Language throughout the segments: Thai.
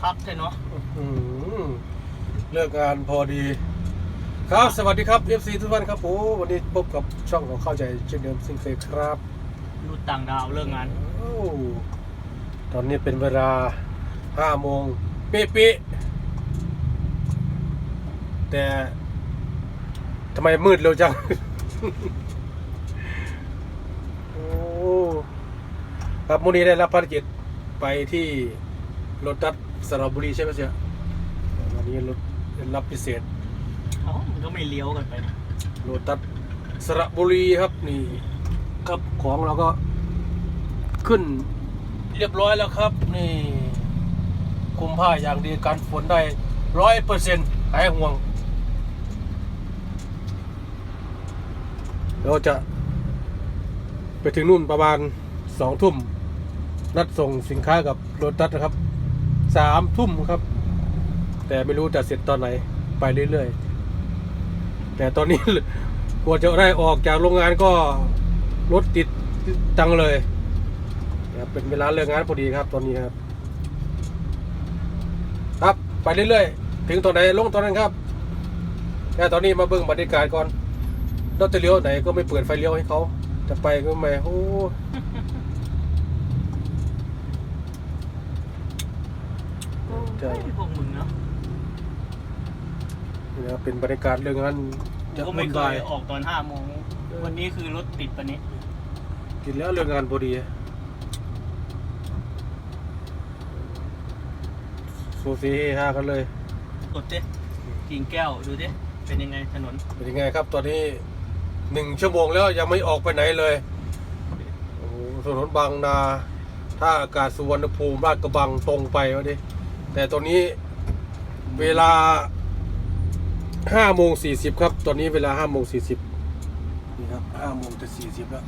คักใช่เนาะอืมเลิกงานพอดี ครับสวัสดีครับ FC ทุกท่านครับผมวันนี้พบกับช่องของเข้าใจเช่นเดิมเช่นเคยครับดูต่างดาวเลิกงานโอ้ตอนนี้เป็นเวลา5โมงเป๊ะๆแต่ทำไมมืดเร็วจัง โอ้ครับมูนี้ได้รับภารกิจไปที่รถตัด สระบุรีใช่ไหมเสียวันนี้รถรับพิเศษอ๋อมันก็ไม่เลี้ยวกันไปนะโลตัสสระบุรีครับนี่ครับของเราก็ขึ้นเรียบร้อยแล้วครับ นี่คุมผ้าอย่างดีกันฝนได้ร้อยเปอร์เซ็นต์หายห่วง เราจะไปถึงนู่นประมาณสองทุ่ม นัดส่งสินค้ากับโลตัสนะครับ สามทุ่มครับ แต่ไม่รู้จะเสร็จตอนไหน ไปเรื่อยๆ แต่ตอนนี้กว่าจะได้ออกจากโรงงานก็รถติดจังเลยเป็นเวลาเลิกงานพอดีครับ ตอนนี้ครับ ครับไปเรื่อยๆ ถึงตอนไหนลงตอนนั้นครับแต่ตอนนี้มาเบิ่งบรรยากาศก่อนเราจะเลี้ยวไหนก็ไม่เปิดไฟเลี้ยวให้เขา จะไปก็ไม่โอ้ ใช่เฮ้ยพวกมึงเนาะนี่นะครับเป็นบรรยากาศเรื่องงานกูจะก็ไม่ไม่เคบายยออกตอนห้าโมง วันนี้คือรถติดปะนี้กินแล้วเรื่องงานพอดีสูสีเฮฮากันเลย กดดิกิ่งแก้วดูดิเป็นยังไงถนนเป็นยังไงครับตอนนี้หนึ่งชั่วโมงแล้วยังไม่ออกไปไหนเลยโอ้โหถนนบางนาท่าอากาศสุวรรณภูมิราชกระบังตรงไปวะดิ แต่ตอนนี้เวลาห้าโมงสี่สิบครับ ตอนนี้เวลาห้าโมงสี่สิบนี่ครับห้าโมงจะสี่สิบแล้ว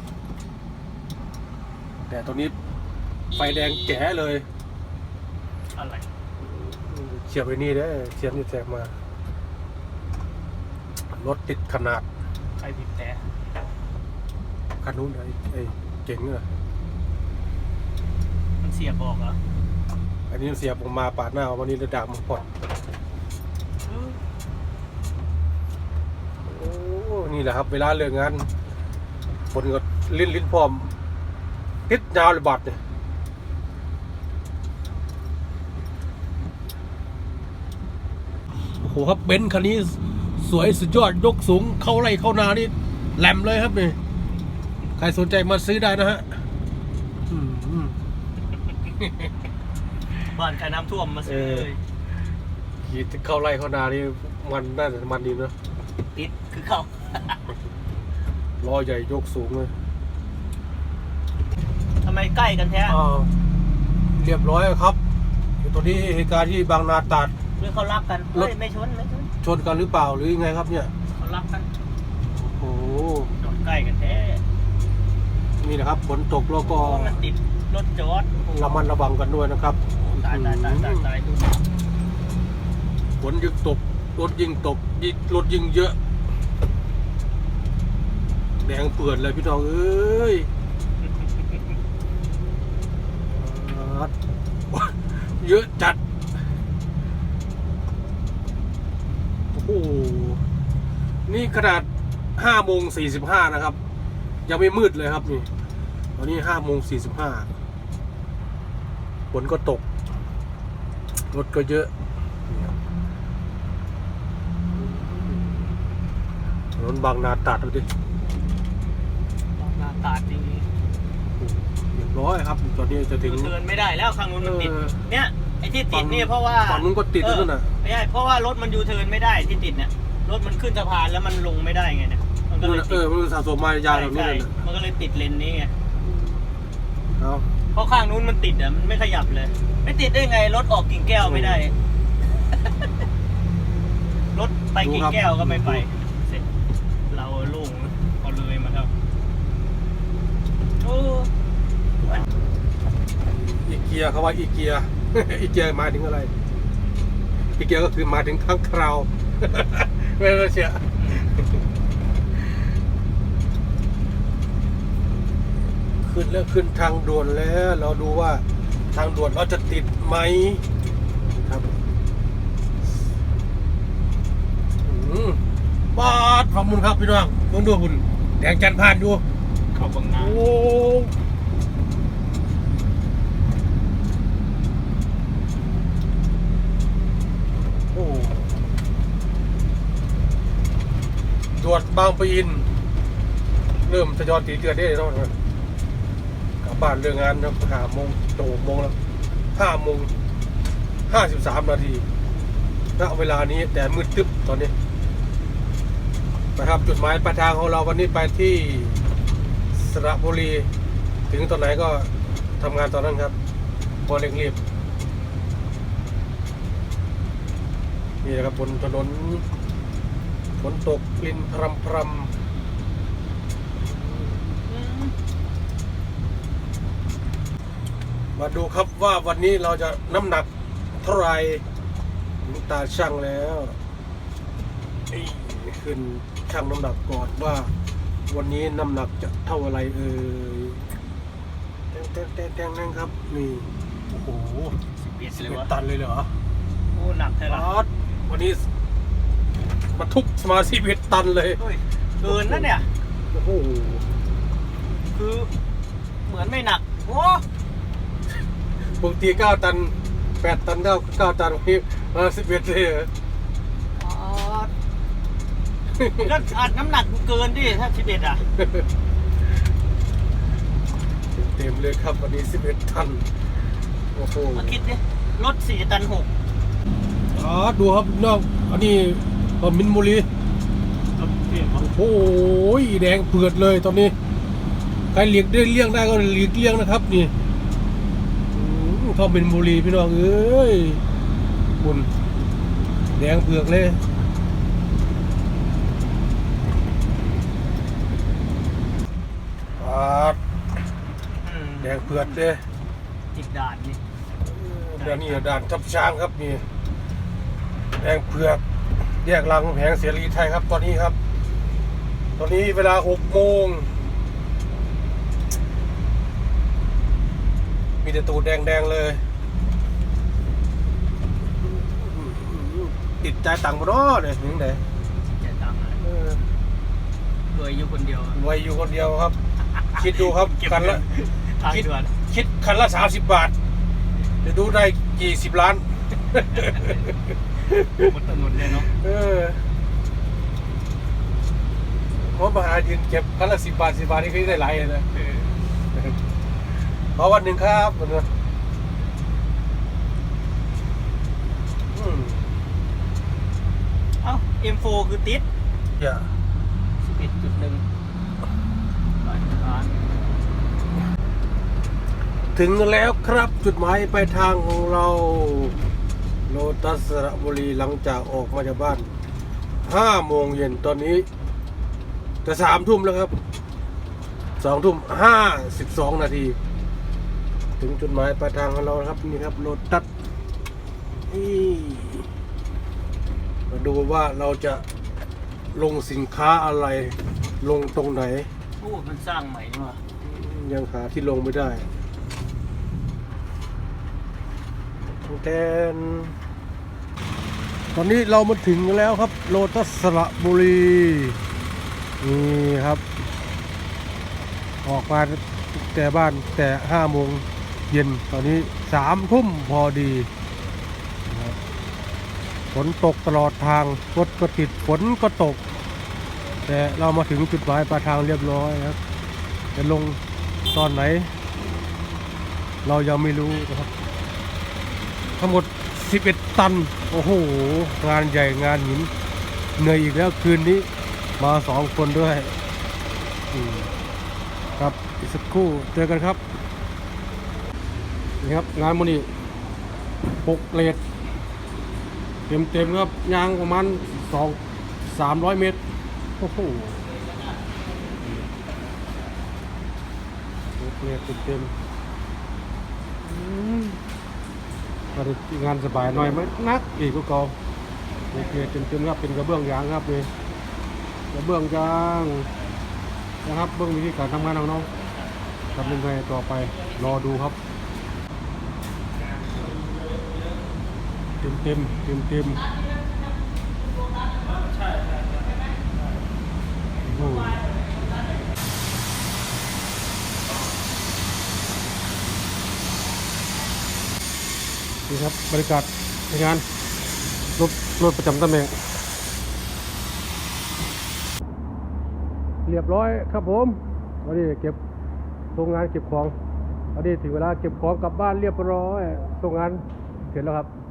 แต่ตอนนี้ไฟแดงแจ๋เลย อะไรเฉียบไปนี่เด้อเฉียบนี่แทรกมา รถติดขนาดใครผิดแต่คันนู้นไอ้ไอ้เก่งอะมันเสียบบอกเหรอ อันนี้เสียบออกมาปาดหน้าวันนี้ระดับมาปอดโอ้นี่แหละครับ เวลาเลิกงานคนก็ลิ้นลิ้นพร้อมติดยาวเลยบัดเนี่ยโอ้โหครับเบนซ์คันนี้สวยสุดยอดยกสูง เข้าไร่เข้านานี่แหลมเลยครับนี่ใครสนใจมาซื้อได้นะฮะ บ้านใครน้ำท่วมมาซื้อเออเลย ขี่เข้าไร่เข้านานี่มันน่าจะมันดีเนอะติดคือเข้าล้อใหญ่ยกสูงเลยทำไมใกล้กันแท้อ่าเรียบร้อยครับตอนนี้เหตุการณ์ที่บางนาตราด หรือเขารักกันรเฮ้ถยไม่ชนไม่ชนชนกันหรือเปล่าหรือยังไงครับเนี่ยเขารักกันโอ้โหจอดใกล้กันแท้นี่นะครับฝนตกแล้วก็โอ้มันติดรถจอดระมัดระวังกันด้วยนะครับ ตายตายตายตายตายดูฝนยิ่งตกรถยิ่งตกยิ่งรถยิ่งเยอะ แดงเปื่อนเลยพี่น้องเอ้ยเยอะจัด โอ้โห นี่ขนาดห้าโมงสี่สิบห้านะครับ ยังไม่มืดเลยครับนี่ ตอนนี้ห้าโมงสี่สิบห้าฝนก็ตก รถก็เยอะนี่ครับถนนบางนาตราดดูดิหน้าตาดจริงเรียบร้อยครับตอนนี้จะถึงยูเทิร์นไม่ได้แล้วข้างนู้นมันติดเออเนี่ยไอ้ที่ติดนี่ฝั่งเพราะว่าฝั่งนู้นก็ติดเออนู่นน่ะไม่ใช่เพราะว่ารถมันยูเทิร์นไม่ได้ที่ติดเนี่ยรถมันขึ้นสะพานแล้วมันลงไม่ได้ไงเนี่ยมันก็นู่นเลยน่ะติเอดอมันสะสมมายาวแบบนี้ใช่เลยนะมันก็เลยติดเลนนี้ไงเอา เพราะข้างนู้นมันติดอะมันไม่ขยับเลย ไม่ติดได้ไงรถออกกิ่งแก้วไม่ได้ รถไปกิ่งแก้วก็ไม่ไป เสร็จ เราโล่งพอเลยมาครับโอ้อีเกียเขาว่าอีเกีย อีเกียหมายถึงอะไร อีเกียก็คือหมายถึงข้างคราว ไม่รู้เชีย ขึ้นแล้วขึ้นทางด่วนแล้ว เราดูว่าทางด่วนเราจะติดไหมครับบาดขอบคุณครับพี่น้องมึงดูคุณแดงจันทร์ผ่านดูเขอาบังนาโอ้ตรวจบางปะอิน เริ่มทยอยตีเกิอได้แล้ว บ้านเรื่องงานครับห้าโมงโตโมงแล้วห้าโมงห้าสิบสามนาทีณเวลานี้แต่มืดตึ๊บตอนนี้นะครับจุดหมายปลายทางของเราวันนี้ไปที่สระบุรี ถึงตอนไหนก็ทำงานตอนนั้นครับพอเร่งรีบนี่นะครับบนถนนฝนตกกลิ่นพรำพรำ มาดูครับว่าวันนี้เราจะน้ำหนักเท่าไหรถึงตาช่างแล้วขึ้นช่างน้ำหนักก่อนว่า วันนี้น้ำหนักจะเท่าอะไรเอ่ยแตงแตงแตงแตงแตงครับนี่โอ้โหสิบเอ็ดสิบเอ็ดตันเลยเหรอโอ้หนักเท่าไหร่วันนี้บรรทุกสมาชิเอ็ดตันเลยเฮ้ยเกินนะเนี่ยโอ้โหคือเหมือนไม่หนักโอ้ ปกติเก้าตันแปดตันเก้าเก้าตันวันนี้มาสิบเอ็ดเลยเหรอก็อัดน้ำหนักเกินดิถ้าสิบเอ็ดอะเต็มเลยครับวันนี้สิบเอ็ดตันโอ้โหมาคิดดิรถสี่ตันหกอ๋อดูครับนอกอันนี้ก็มินบุรีรถเทียบโอ้โหแดงเผือดเลยตอนนี้ใครเลียงได้เลี่ยงได้ก็หลีกเลี่ยงนะครับนี่อืม เข้าเป็นบุรีพี่น้องเอ้ยบุญแดงเผือกเลยปาดแดงเผือดเลยติดด่านนี่เดี๋ยวนี้ด่านทับช้างครับนี่แดงเผือกแยกรางแผงเสรีไทยครับ ตอนนี้ครับ ตอนนี้เวลาหกโมง มีแต่ตูดแดง ๆ เลย ติดใจตังค์บ่เนาะเนี่ยถึงไหนเสียตังค์อะเออรวยอยู่คนเดียวอะรวยอยู่คนเดียวครับ คิดดูครับเก็บคันละทางคิด ด่วนคิดคันละสามสิบบาทจะดูได้กี่สิบล้าน บนถนนเลยเนาะเออเพราะมาหายืนเก็บคันละสิบบาทสิบบาทนี่ก็ได้หลายเลยนะ เออ ขอวันหนึ่งครับวันนี้อืมเอ้า M4 คือติดอย่า11.1ร้อยล้านถึงแล้วครับจุดหมายปลายทางของเราโลตัสสระบุรีหลังจากออกมาจากบ้านห้าโมงเย็นตอนนี้ จะสามทุ่มแล้วครับสองทุ่มห้าสิบสองนาที ถึงจุดหมายปลายทางของเราครับนี่ครับโลตัสนี่มาดูว่าเราจะลงสินค้าอะไรลงตรงไหนโอ้มันสร้างใหม่นี่หว่ะยังหาที่ลงไม่ได้แทนตอนนี้เรามาถึงแล้วครับ โลตัสสระบุรี นี่ครับ ออกมาแต่บ้านแต่ห้าโมง เย็นตอนนี้สามทุ่มพอดีฝนตกตลอดทางรถก็ติดฝนก็ตก แต่เรามาถึงจุดหมายปลายทางเรียบร้อยครับ จะลงตอนไหน เรายังไม่รู้นะครับ ทั้งหมด 11 ตัน โอ้โห งานใหญ่งานหินเหนื่อยอีกแล้วคืนนี้มาสองคนด้วย ครับอีกสักครู่เจอกันครับ นี่ครับงานมันนี่ปกเลดเต็มเต็มๆครับยางประมาณสองสามร้อยเมตรโอ้โหเรียกเต็มๆอืมก็ได้งานสบายหน่อยไหมนักอีกก็เก่าเรียเต็มๆครับเป็นกระเบื้องยางครับเลยกระเบื้องยางนะครับเบื้องวิธีการทำงานของน้องทำยังไงต่อไปรอดูครับ เต็มเต็มเต็มเต็มๆอืมนี่ครับบรรยากาศในงานรถรถประจำตำแหน่ง เรียบร้อยครับผมวันนี้เก็บโรงงานเก็บของวันนี้ถึงเวลาเก็บของกลับบ้านเรียบร้อยโรงงานเสร็จแล้วครับ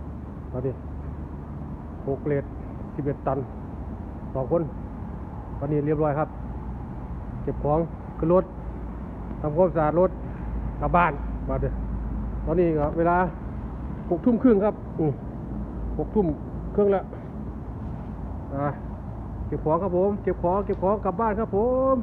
ตอนนี้หกเลทสิบเอ็ดตันสองคนวันนี้เรียบร้อยครับ เก็บของขึ้นรถทำความสะอาดรถกลับบ้านมาเดี๋ยวตอนนี้ก็เวลาหกทุ่มครึ่งครับหกทุ่มครึ่งแล้วเก็บของครับผม เก็บของ เก็บของกลับบ้านครับผม